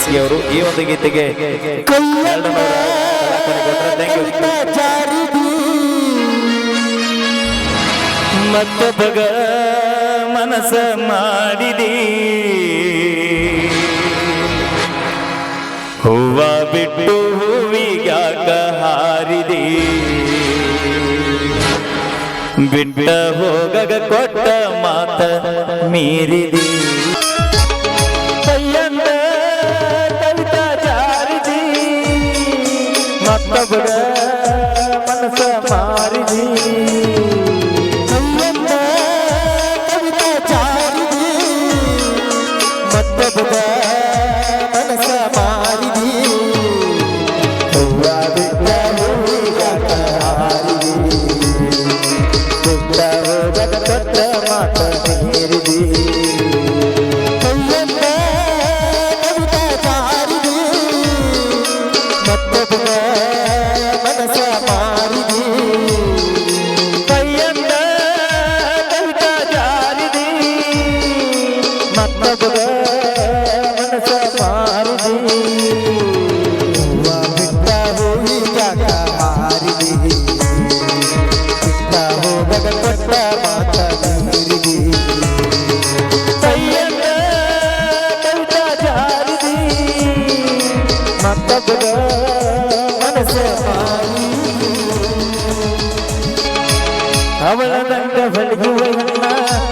ಸಿರಸ್ಗಿ ಅವರು ಈ ಒಂದು ಗೀತೆಗೆ ಮತ್ತೊಬ್ಬಗ ಮನಸ ಮಾಡಿದಿ. ಹೂವ ಬಿಟ್ಟು ಹೂವಿಗಾಗ ಹಾರಿದಿ. ಬಿಟ್ಟ ಹೋಗಗ ಕೊಟ್ಟ ಮಾತ ಮೀರಿದಿ. ಮತ್ತೊಬ್ಬರ ಮನಸ ಮಾರಿದಿ ಹೂವ ಬಿಟ್ಟ ಹೂವಿಗ್ಯಾಕ ಹಾರಿದಿ ಬಿಟ್ಟ ಹೋಗದ ಕೊಟ್ಟ ಮಾತ ಮೀರಿದಿ ಕೈಯಂದ ಕವಿತಾ ಜಾರಿದಿ. ಮತ್ತೊಬ್ಬರ ಮನಸ ಮಾರಿದಿ. ಅವಳ ದಂಡ ಬೆಳಗುವ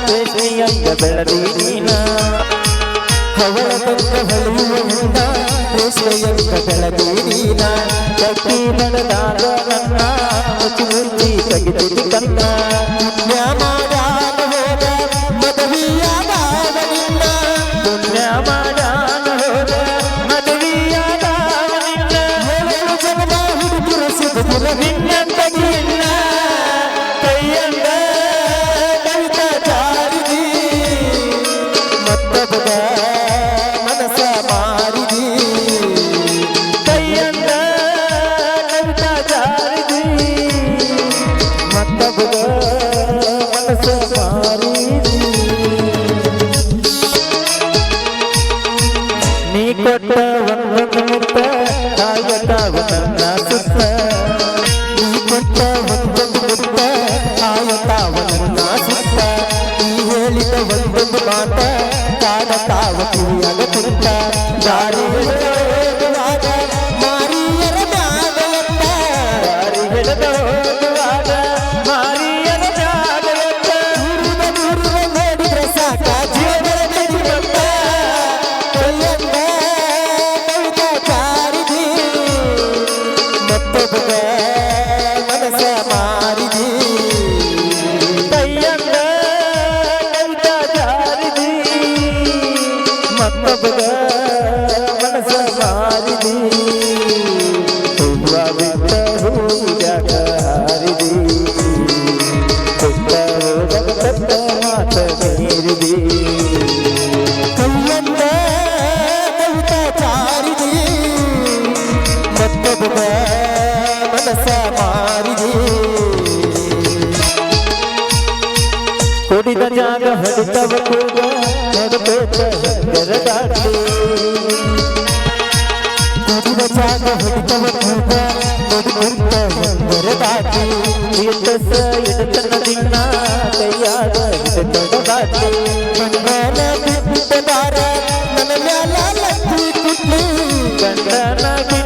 ರೇಷ್ಮೆಯಂಗ ಬೆಳದಿ ನೀನ. ಅವಳ ಪಕ್ಕ ಹೆಣ್ಣ ರೇಷ್ಮೆಯಂಗ ಬೆಳದಿ ಕಟ್ಟಿ ನಡೆದಾಗ ನನ್ನ, ಮುಚ್ಚಿ ಮುಚ್ಚಿ ಕನ್ನ ಪುಣ್ಯ ಮಾರಿದಿ ಕುಡಿದ ಜಾಗ ಹೊಡಿತವ ಕೂಗ ನಡಬೇಕ ದಾಟಿ ಕುಡಿದ ಜಾಗ ಹೊಡಿತವ ಕೂಗ ನಡುಬರ್ತ ಒಂದರ ದಾಟಿ ಇಟ್ಟಸ ಇಡತನ ದಿನ ಕೈಯಾಗ ಹಿಡಿತದ ದಾಟಿ ಗಂಡನ ಬಿಟ್ಟದಾರ ನನ್ನ ಮ್ಯಾಲ ಲತ್ತಿ ಕುಟ್ಲಿ ಗಂಡನ ಬಿಟ್ಟದಾರ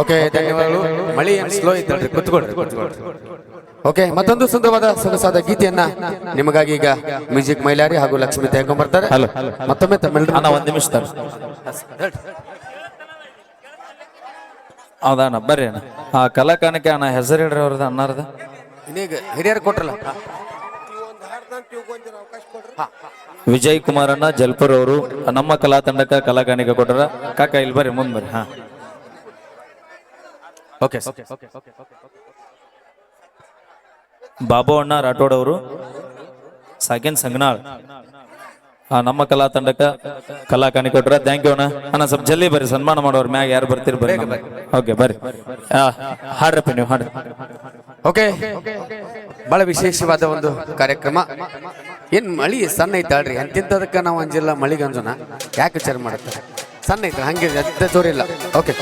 ಓಕೆ ಧನ್ಯವಾದಗಳು. ಮಳೆ ಸ್ಲೋ ಇತ್ತಲ್ರಿ ಕುತ್ಕೊಳ್ರಿ ಓಕೆ ಮತ್ತೊಂದು ಸುಂದರವಾದ ಸೊಗಸಾದ ಗೀತೆಯನ್ನ ನಿಮಗಾಗಿ ಈಗ ಮ್ಯೂಸಿಕ್ ಮೈಲಾರಿ ಹಾಗೂ ಲಕ್ಷ್ಮಿ ತೆಗೆಕೊಂಡ್ ಬರ್ತಾರೆ. ಮತ್ತೊಮ್ಮೆ ತಮಿಳು ಒಂದ್ ನಿಮಿಷ. ಹೌದಣ್ಣ ಬರ್ರಿ ಅಣ್ಣ. ಆ ಕಲಾಕಾನಕ್ಕೆ ಅಣ್ಣ ಹೆಸರು ಹೇಳ್ರಿ ಅವ್ರದ್ದು ಇನ್ನೀಗ ಹಿರಿಯರು ಕೊಟ್ರಲ್ಲ. ವಿಜಯ್ ಕುಮಾರ್ ಅಣ್ಣ ಜಲ್ಪುರ್ ಅವರು, ನಮ್ಮ ಕಲಾ ತಂಡಕ್ಕ ಕಲಾಕಾನಿಕ ಕೊಟ್ಟರ. ಕಾಕ, ಇಲ್ಲಿ ಬರ್ರಿ, ಮುಂದ್ ಬರ್ರಿ ಓಕೆ ಬಾಬು ಅಣ್ಣ, ರಾಠೋಡ್ ಅವರು ಸಾಕೇನ್ ಸಂಗನಾಳ್. ಆ, ನಮ್ಮ ಕಲಾ ತಂಡಕ್ಕೆ ಕಲಾ ಕಾಣಿ ಕೊಟ್ರ. ಥ್ಯಾಂಕ್ ಯು ಅಣ್ಣ. ಅಣ್ಣ ಸ್ವಲ್ಪ ಜಲ್ದಿ ಬರ್ರಿ. ಸನ್ಮಾನ ಮಾಡೋರು ಮ್ಯಾಗ ಯಾರು ಬರ್ತೀರಿ ಬರ್ರಿ ಓಕೆ ಬರ್ರಿ. ಹಾಡ್ರಪ್ಪ ನೀವು ಹಾಡ್ರಿ. ಓಕೆ ಬಹಳ ವಿಶೇಷವಾದ ಒಂದು ಕಾರ್ಯಕ್ರಮ. ಏನ್ ಮಳಿ ಸಣ್ಣ ಐತಾಳ್ರಿ ಅಂತಿಂತದಕ್ಕ ನಾವು ಅಂಜಿಲ್ಲ ಮಳಿಗೆ ಅಂಜೋಣ ಯಾಕೆ ವಿಚಾರ ಮಾಡುತ್ತೆ ಸಣ್ಣ ಐತ್ರಿ ಹಂಗೆ ಅದ ತೋರಿಲ್ಲ ಓಕೆ